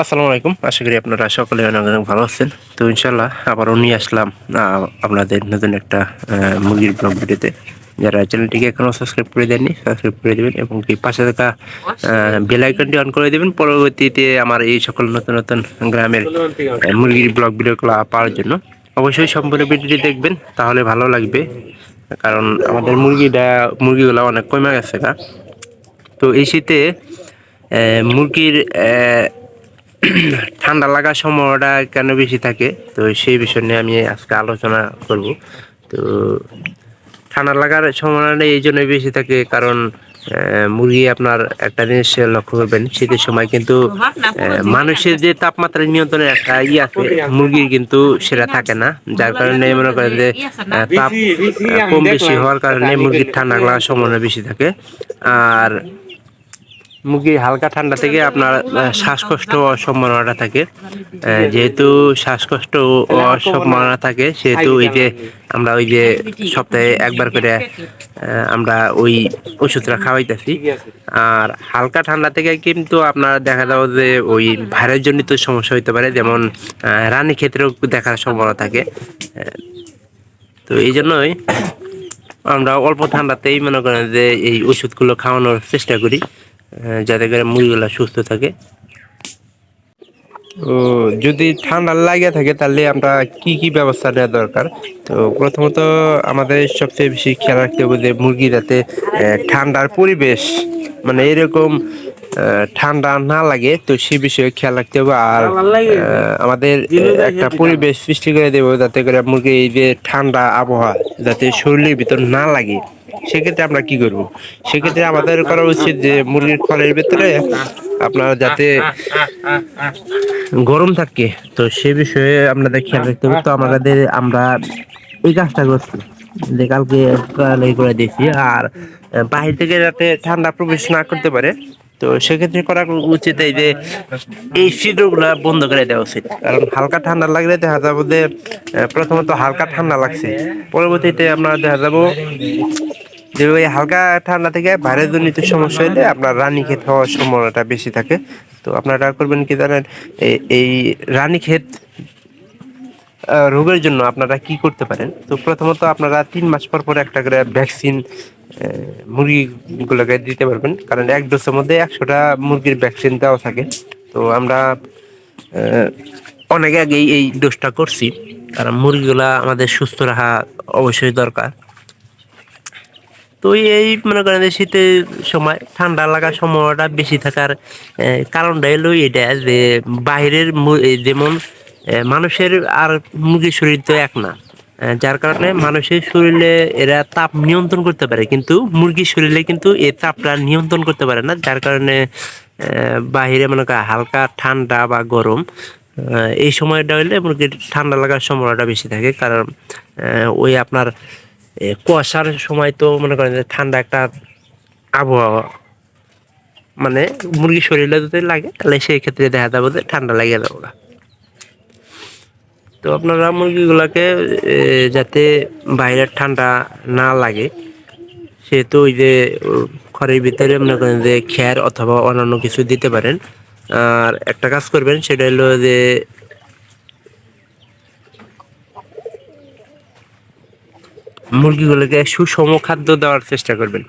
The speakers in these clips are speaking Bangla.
আসসালামু আলাইকুম। আশা করি আপনারা সকলে অনেক অনেক ভালো আছেন। তো ইনশাল্লাহ আবারও নিয়ে আসলাম আপনাদের নতুন একটা মুরগির ব্লগ ভিডিওতে। যারা চ্যানেলটিকে এখনও সাবস্ক্রাইব করে দেননি সাবস্ক্রাইব করে দেবেন এবং কি পাশে থাকা বেল আইকনটি অন করে দেবেন। পরবর্তীতে আমার এই সকল নতুন নতুন গ্রামের মুরগির ব্লগ ভিডিওগুলো পাওয়ার জন্য অবশ্যই সম্পূর্ণ ভিডিওটি দেখবেন, তাহলে ভালো লাগবে। কারণ আমাদের মুরগিটা, মুরগিগুলো অনেক কমে গেছে না তো এই শীতে মুরগির ঠান্ডা লাগার সময়টা কেন বেশি থাকে? তো সেই বিষয় নিয়ে আমি আজকে আলোচনা করব। তো ঠান্ডা লাগার সময়টা এই জন্যই বেশি থাকে কারণ মুরগি আপনার একটা জিনিস লক্ষ্য করবেন, শীতের সময় কিন্তু মানুষের যে তাপমাত্রা নিয়ন্ত্রণের একটা ই আছে, মুরগির কিন্তু সেটা থাকে না। যার কারণে মনে করেন যে তাপ কম বেশি হওয়ার কারণে মুরগির ঠান্ডা লাগার সম্ভাবনা বেশি থাকে। আর মুরগি হালকা ঠান্ডা থেকে আপনার শ্বাসকষ্ট সম্ভাবনাটা থাকে। যেহেতু শ্বাসকষ্ট সম্ভাবনা থাকে, সেহেতু ওই যে আমরা ওই যে সপ্তাহে একবার করে আমরা ওই ওষুধটা খাওয়াইতেছি। আর হালকা ঠান্ডা থেকে কিন্তু আপনার দেখা যাবে যে ওই ভাইরাস জনিত সমস্যা হতে পারে, যেমন রানী ক্ষেত্রেও দেখার সম্ভাবনা থাকে। তো এই জন্যই আমরা অল্প ঠান্ডাতেই মনে করেন যে এই ওষুধগুলো খাওয়ানোর চেষ্টা করি। যাতে করে মুরগিগুলো সুস্থ থাকে। ও যদি ঠান্ডা লাগে থাকে তাহলে আমরা কি কি ব্যবস্থা নেওয়া দরকার? তো প্রথমত আমাদের সবচেয়ে বেশি খেয়াল রাখতে হবে যে মুরগি যাতে ঠান্ডার পরিবেশ মানে এরকম আহ, ঠান্ডা না লাগে তো সে বিষয়ে খেয়াল রাখতে হবে। আর আহ, আমাদের একটা পরিবেশ সৃষ্টি করে দেবো যাতে করে মুরগি এই যে ঠান্ডা আবহাওয়া যাতে শরীরের ভিতর না লাগে। সেক্ষেত্রে আমরা কি করব? সেক্ষেত্রে আমাদের করা উচিত যে মুরগির খড়ের ভিতরে আপনার যাতে গরম থাকে। তো সে বিষয়ে আপনাদের খেয়াল রাখতে হবে তো আমাদের আমরা এই কাজটা করছি। যে কালকে কালাই করে দিয়েছি। আর বাহির থেকে যাতে ঠান্ডা প্রবেশ না করতে পারে, তো সেক্ষেত্রে করা উচিত এই যে এই ছিদ্রগুলা বন্ধ করে দেওয়া উচিত। কারণ হালকা ঠান্ডা লাগলে দেখা যাব যে প্রথমত হালকা ঠান্ডা লাগছে। পরবর্তীতে আমরা দেখা যাব যে ওই হালকা ঠান্ডা থেকে ভাইরাস জনিত সমস্যা হলে আপনার রানী ক্ষেত হওয়ার সম্ভাবনাটা বেশি থাকে। তো আপনারা করবেন কি জানেন এই- রানী ক্ষেত রোগের জন্য আপনারা কি করতে পারেন? তো প্রথমত আপনারা তিন মাস পর পর একটা করে ভ্যাকসিন মুরগিগুলোকে দিতে পারবেন। কারণ এক ডোজের মধ্যে একশোটা মুরগির ভ্যাকসিন দেওয়া থাকে। তো আমরা অনেক আগেই এই ডোজটা করছি। কারণ মুরগিগুলা আমাদের সুস্থ রাখা অবশ্যই দরকার। তো এই মনে করেন যে শীতের সময় ঠান্ডা লাগার সময়টা বেশি থাকার কারণটা হলো এটা যে বাইরের যেমন মানুষের আর মুরগির শরীর তো এক না। যার কারণে মানুষের শরীরে এরা তাপ নিয়ন্ত্রণ করতে পারে কিন্তু মুরগির শরীরে কিন্তু এই তাপটা নিয়ন্ত্রণ করতে পারে না যার কারণে বাহিরে মনে করেন হালকা ঠান্ডা বা গরম এই সময়টা হলে মুরগির ঠান্ডা লাগার সম্ভাবনাটা বেশি থাকে। কারণ ওই আপনার এ, কুয়াশার সময় তো মনে করেন যে ঠান্ডা একটা আবহাওয়া মানে মুরগির শরীরে যদি লাগে, তাহলে সেই ক্ষেত্রে দেখা যাবে যে ঠান্ডা লাগিয়ে গা। তো আপনারা মুরগিগুলাকে যাতে বাইরের ঠান্ডা না লাগে, সেহেতু ওই যে ঘরের ভিতরে মনে করেন যে খ্যার অথবা অন্যান্য কিছু দিতে পারেন আর একটা কাজ করবেন, সেটা হলো যে মুরগিগুলোকে সুষম খাদ্য দেওয়ার চেষ্টা করবেন।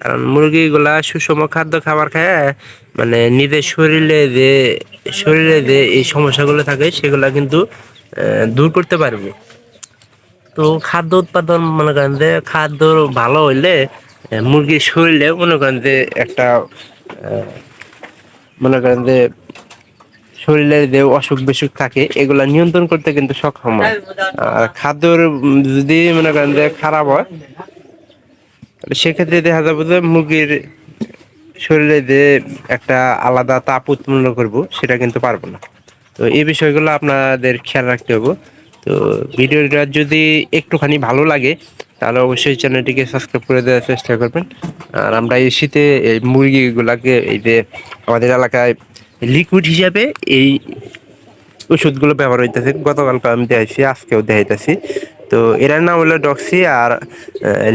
কারণ মুরগিগুলা সুষম খাদ্য খাবার খায় মানে নিজের শরীরে যে শরীরে যে এই সমস্যাগুলো থাকে, সেগুলা কিন্তু দূর করতে পারবে। তো খাদ্য উৎপাদন মনে করেন যে, খাদ্য ভালো হইলে মুরগির শরীরে মনে করেন যে একটা মনে করেন যে শরীরের যে অসুখ বিসুখ থাকে, এগুলা নিয়ন্ত্রণ করতে কিন্তু সক্ষম হয়। আর খাদ্যর যদি মনে করেন যে খারাপ হয় সেক্ষেত্রে দেখা যাবে যে মুরগির শরীরে যে একটা আলাদা তাপ উৎপন্ন করব, সেটা কিন্তু পারব না। তো এই বিষয়গুলো আপনাদের খেয়াল রাখতে হবে। তো ভিডিওটা যদি একটুখানি ভালো লাগে, তাহলে অবশ্যই চ্যানেলটিকে সাবস্ক্রাইব করে দেওয়ার চেষ্টা করবেন। আর আমরা এই শীতে এই মুরগিগুলাকে এই যে আমাদের এলাকায় লিকুইড হিসাবে এই ওষুধগুলো ব্যবহার হইতেছে। গতকালকে আমি দেখাইছি, আজকেও দেখাইতেছি। তো এটার নাম হলো ডক্সি আর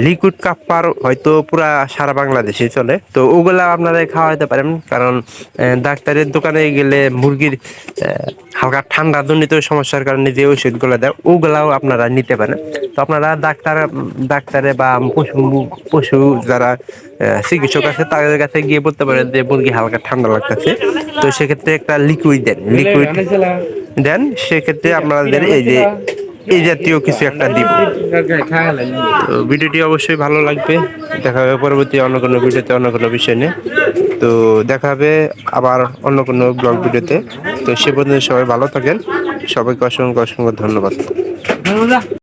লিকুইড কাপ্পার হয়তো পুরা সারা বাংলাদেশে চলে। তো ওগুলা আপনারা খাওয়াতে পারেন, কারণ ডাক্তারের দোকানে গেলে মুরগির হালকা ঠান্ডা জনিত সমস্যার কারণে যে ওষুধগুলো দেয়, ওগুলাও আপনারা নিতে পারেন। তো আপনারা ডাক্তার, ডাক্তারে বা পশু পশু যারা চিকিৎসক আছে, তাদের কাছে গিয়ে বলতে পারেন যে মুরগি হালকা ঠান্ডা লাগতেছে। তো সেক্ষেত্রে একটা লিকুইড দেন লিকুইড দেন সেক্ষেত্রে আপনাদের এই যে এই জাতীয় কিছু একটা দিব। তো ভিডিওটি অবশ্যই ভালো লাগবে। দেখা হবে পরবর্তী অন্য কোনো ভিডিওতে অন্য কোনো বিষয় নিয়ে। তো দেখা হবে আবার অন্য কোনো ব্লগ ভিডিওতে। তো সে পর্যন্ত সবাই ভালো থাকেন। সবাইকে অসংখ্য অসংখ্য ধন্যবাদ।